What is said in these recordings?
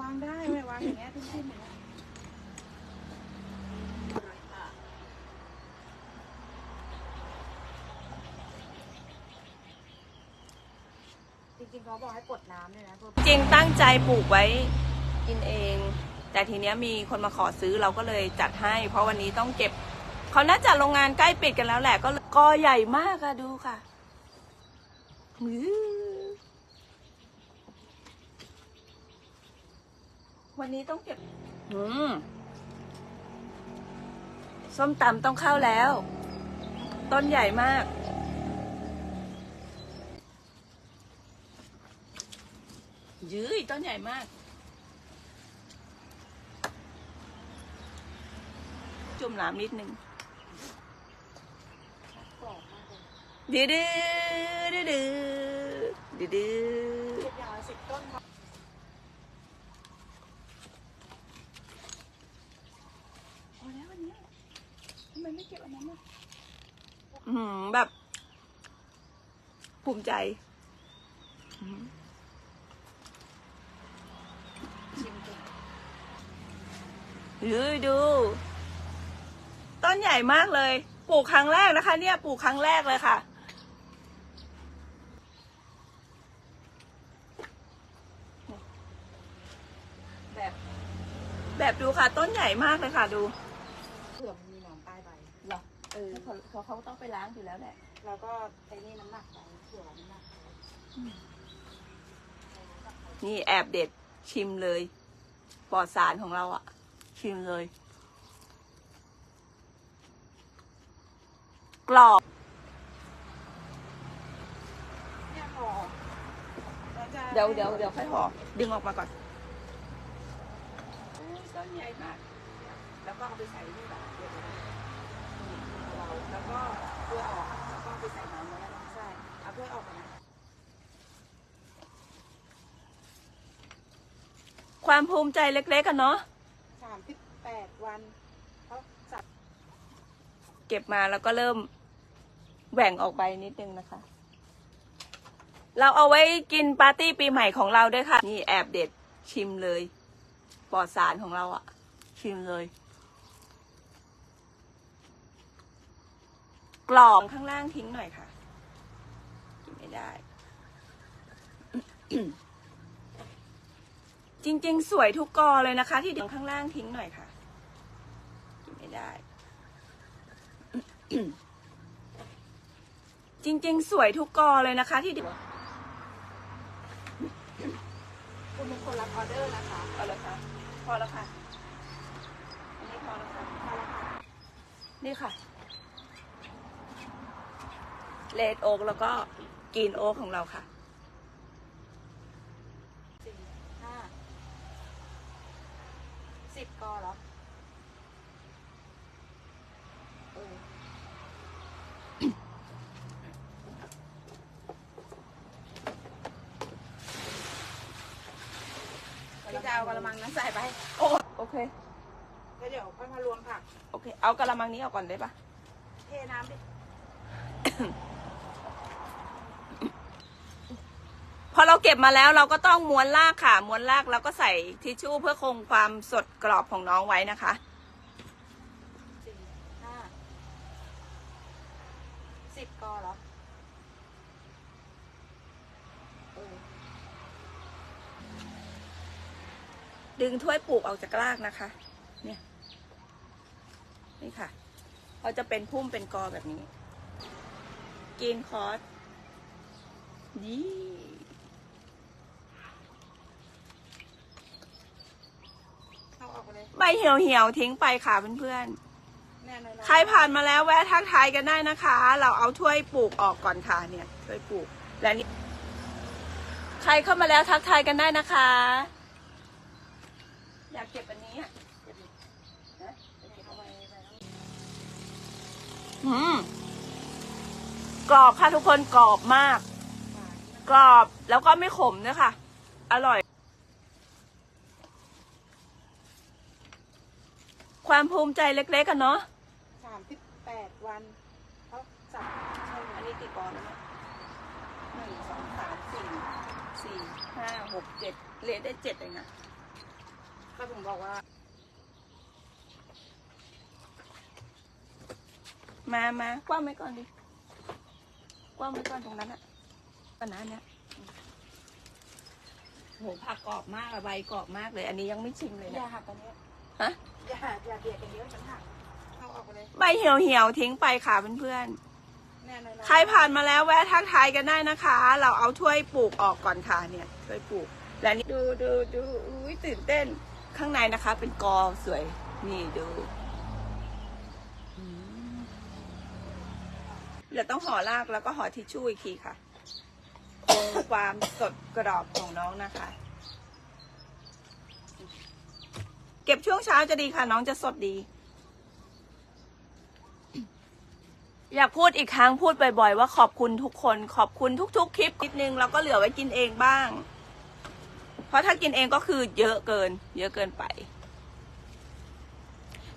วางได้ไม่วางอย่างเงี้ยทิ้งๆอย่างเงี้ยจริงๆเขาบอกให้กดน้ำด้วยนะเพื่อจริงตั้งใจปลูกไว้กินเอง แต่ทีเนี้ยมีคนมาขอซื้อเราก็เลยจัดให้ เพราะวันนี้ต้องเก็บเขาน่าจะโรงงานใกล้ปิดกันแล้วแหละก็กอใหญ่มากอะดูค่ะอื้อ วันนี้ต้องเก็บอืมส้มตำต้องเข้าแล้ว ต้นใหญ่มาก ยื้ยต้นใหญ่มาก จุ่มน้ำนิดนึงกรอบมากเลยดื้อดื้อดื้อดื้อดื้อดื้อ เก็บอย่างละสิบต้นพอพอแล้ววันนี้ทำไมไม่เก็บอันนั้นอะ อื้อหือ แบบ ภูมิใจอื้อหือชิมดูยื้ยดู ต้นใหญ่มากเลย ปลูกครั้งแรกนะคะ เนี่ย ปลูกครั้งแรกเลยค่ะแบบแบบดูค่ะ ต้นใหญ่มากเลยค่ะ ดู เผื่อมันมีหนอนใต้ใบ เหรอเออเขาเขาเขาต้องไปล้างอยู่แล้วแหละ แล้วก็ไอ้นี่น้ำหนักไปเผื่อน้ำหนักไปนี่แอบเด็ดชิมเลย ปลอดสารของเราอะชิมเลย กรอบ เนี่ยพอแล้วจะเดี๋ยวเดี๋ยวเดี๋ยวค่อยห่อดึงออกมาก่อนโอ้ยต้นใหญ่มาก แล้วก็เอาไปใส่นี่แบบเดี๋ยวเรา แล้วก็เพื่อออกแล้วก็ไปใส่น้ำไว้แล้วใช่เอาเพื่อออกนะความภูมิใจเล็กๆกันเนาะสามสิบแปดวันเขาสับเก็บมาแล้วก็เริ่มแหว่งออกไปนิดนึงนะคะ เราเอาไว้กินปาร์ตี้ปีใหม่ของเราด้วยค่ะ นี่แอบเด็ดชิมเลย ปลอดสารของเราอะชิมเลย กรอบข้างล่างทิ้งหน่อยค่ะ กินไม่ได้ จริง ๆ สวยทุกกอเลยนะคะ ที่ดึงข้างล่างทิ้งหน่อยค่ะ กินไม่ได้ จริง ๆ สวยทุกกอเลยนะคะ ที่ดึงคุณเป็นคนรับออเดอร์นะคะพอแล้วค่ะ พอแล้วค่ะ อันนี้พอแล้วค่ะเอาละค่ะนี่ค่ะ เลดโอ๊กแล้วก็กรีนโอ๊กของเราค่ะสี่ห้าสิบกอเหรอเออพี่จะเอากระมังนั้นใส่ไป โอ้โอเค แล้วเดี๋ยวค่อยมารวมผัก โอเค เอากระมังนี้ออกก่อนได้ปะเทน้ำดิ พอเราเก็บมาแล้วเราก็ต้องม้วนรากค่ะ ม้วนรากแล้วก็ใส่ทิชชู่เพื่อคงความสดกรอบของน้องไว้นะคะสี่ห้าสิบกอเหรอเออดึงถ้วยปลูกออกจากรากนะคะ เนี่ย นี่ค่ะเขาจะเป็นพุ่มเป็นกอแบบนี้ กินคอร์สดี เอาออกไปเลย ใบเหี่ยวเหี่ยวๆทิ้งไปค่ะเพื่อนแน่นอนๆ ใครผ่านมาแล้วแวะทักทายกันได้นะคะ เราเอาถ้วยปลูกออกก่อนค่ะเนี่ยถ้วยปลูกและนี่ใครเข้ามาแล้วทักทายกันได้นะคะ อยากเก็บอันนี้อะเก็บดินะจะเก็บเอาไว้ไว้แล้วอืมกรอบค่ะทุกคนกรอบมาก กรอบแล้วก็ไม่ขมด้วยค่ะอร่อย ความภูมิใจเล็กๆกันเนาะสามสิบแปดวันเขาสับใช่อันนี้กี่กอนแล้วเนี่ยหนึ่งสองสามสี่สี่ห้าหกเจ็ดเลทได้เจ็ดเองนะก็ถึงบอกว่า มามากว้างไว้ก่อนดิกว้างไว้ก่อนตรงนั้นอะปัญหาเนี้ยโหผักกรอบมากอะใบกรอบมากเลย อันนี้ยังไม่ชิมเลยอย่านะหักกันเนี้ย ฮะอย่าหักอย่าเบียดกันเยอะฉันหักเอาออกไปเลยใบเหี่ยวเหี่ยวๆทิ้งไปค่ะเพื่อนแน่นอนๆใครผ่านมาแล้วแวะทักทายกันได้นะคะ เราเอาถ้วยปลูกออกก่อนค่ะเนี่ยถ้วยปลูก และนี่ดูดูดูอุ้ยตื่นเต้นข้างในนะคะ เป็นกอสวย นี่ดูอืมเดี๋ยวต้องห่อรากแล้วก็ห่อทิชชู่อีกทีค่ะคงความสดกรอบของน้องนะคะ เก็บช่วงเช้าจะดีค่ะ น้องจะสดดี อยากพูดอีกครั้งพูดบ่อยๆว่าขอบคุณทุกคนขอบคุณทุก ๆ คลิปนิดนึงแล้วก็เหลือไว้กินเองบ้าง เพราะถ้ากินเองก็คือเยอะเกิน เยอะเกินไป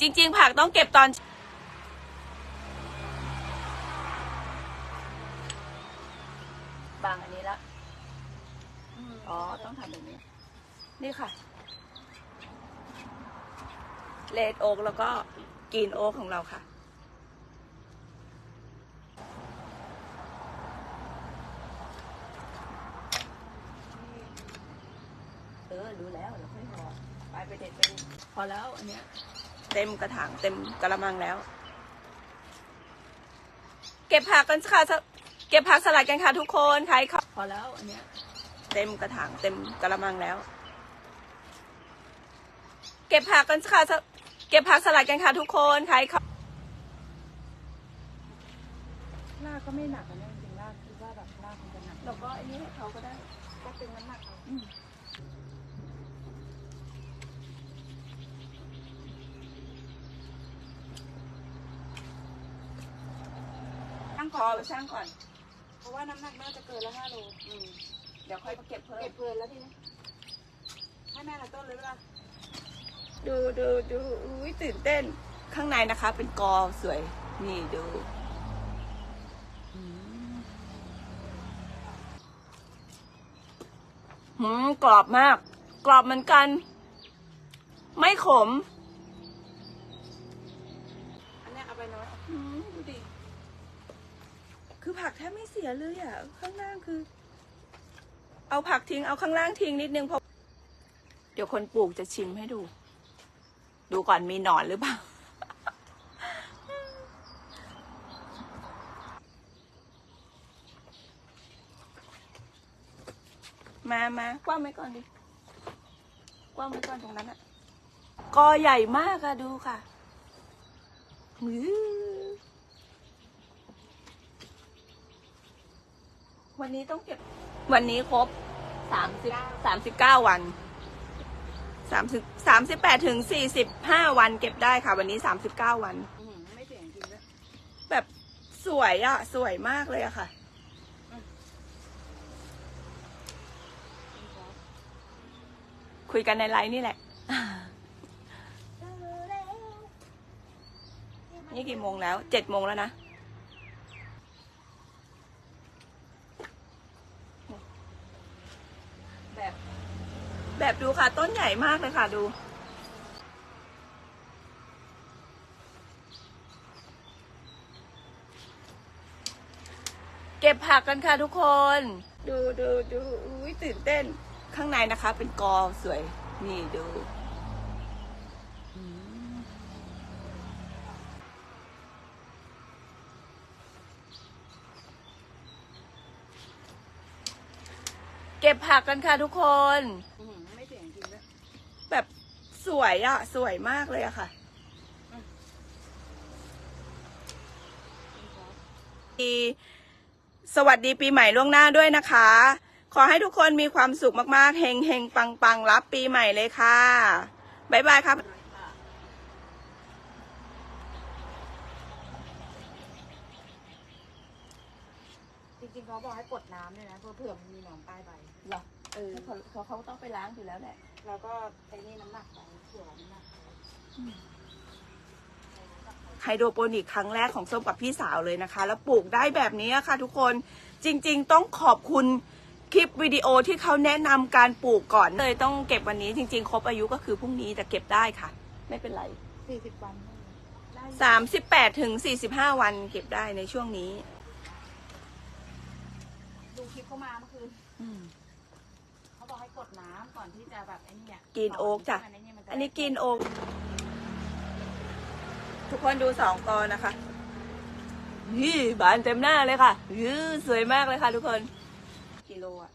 จริง ๆ ผักต้องเก็บตอนบางอันนี้ละ อ๋อ ต้องทำแบบนี้ นี่ค่ะ เลดโอ๊กแล้วก็กรีนโอ๊กของเราค่ะเออรู้แล้วเราค่อยพอไปไปเด็ดไปดิพอแล้วอันเนี้ยเต็มกระถางเต็มกระมังแล้ว เก็บผักกันค่ะสเก็บผักสลัดกันค่ะทุกคนใครเขาพอแล้วอันเนี้ยเต็มกระถางเต็มกระมังแล้ว เก็บผักกันค่ะส เก็บผักสลัดกันค่ะทุกคนใครเขาลากก็ไม่หนักอะเนี่ยจริงๆลากคิดว่าแบบลากมันจะหนักแล้วก็อันนี้ให้เขาก็ได้ก็เป็นน้ำหนักเอาช่างพอไปช่างก่อน เพราะว่าน้ำหนักน่าจะเกินแล้วห้าโลอืมเดี๋ยวค่อยมาเก็บเพิ่ม เก็บเพลินแล้วทีนี้ให้แม่ละต้นเลยเวลา ดูดูดูอุ้ยตื่นเต้น ข้างในนะคะ เป็นกอสวย นี่ดูหืมกรอบมาก กรอบเหมือนกัน ไม่ขม อันนี้เอาไปน้อยอืมดูดิ คือผักแทบไม่เสียเลยอะ ข้างล่างคือ เอาผักทิ้ง เอาข้างล่างทิ้งนิดนึงเพราะเดี๋ยวคนปลูกจะชิมให้ดู ดูก่อนมีหนอนหรือเปล่า มามากว้างไว้ก่อนดิกว้างไว้ก่อนตรงนั้นอะกอใหญ่มากอะดูค่ะอื้อวันนี้ต้องเก็บ วันนี้ครบสามสิบสามสิบเก้าวัน สามสิบสามสิบแปดถึงสี่สิบห้าวันเก็บได้ค่ะ วันนี้สามสิบเก้าวัน อื้อหือไม่เสียงจริงด้วยแบบสวยอะสวยมากเลยอะค่ะ คุยกันในไลน์นี่แหละ นี่กี่โมงแล้วเจ็ดโมงแล้วนะ แบบ แบบดูค่ะ ต้นใหญ่มากเลยค่ะดูเก็บผักกันค่ะทุกคน ดูดูดูอุ้ยตื่นเต้นข้างในนะคะ เป็นกอสวย นี่ดูอืมเก็บผักกันค่ะทุกคน สวยอะสวยมากเลยอะค่ะปีสวัสดีปีใหม่ล่วงหน้าด้วยนะคะ ขอให้ทุกคนมีความสุขมากๆ เฮงเฮงปังปังๆรับปีใหม่เลยค่ะ บ๊ายบายครับจริงๆเขาบอกให้กดน้ำด้วยนะเพื่อเผื่อมันมีหนอนใต้ใบเหรอเออเขาเขาเขาต้องไปล้างอยู่แล้วแหละ แล้วก็ไอ้นี่น้ำหนักไปเผื่อน้ำหนักไปไฮโดรโปนิกครั้งแรกของส้มกับพี่สาวเลยนะคะ แล้วปลูกได้แบบนี้ค่ะทุกคนจริง ๆ ต้องขอบคุณคลิปวิดีโอที่เขาแนะนำการปลูกก่อนเลยต้องเก็บวันนี้จริง ๆ ครบอายุก็คือพรุ่งนี้แต่เก็บได้ค่ะ ไม่เป็นไรสี่สิบวันได้สามสิบแปดถึงสี่สิบห้าวันเก็บได้ในช่วงนี้ ดูคลิปเขามาเมื่อคืนอืมเขา บอกให้กดน้ำก่อนที่จะแบบไอ้เนี่ยกินโอ๊กจ้ะก่นที่มัจะอันนี้กินโอกทุกคนดูสองกอนะคะนี่บานเต็มหน้าเลยค่ะยือสวยมากเลยค่ะทุกคน กิโลอะ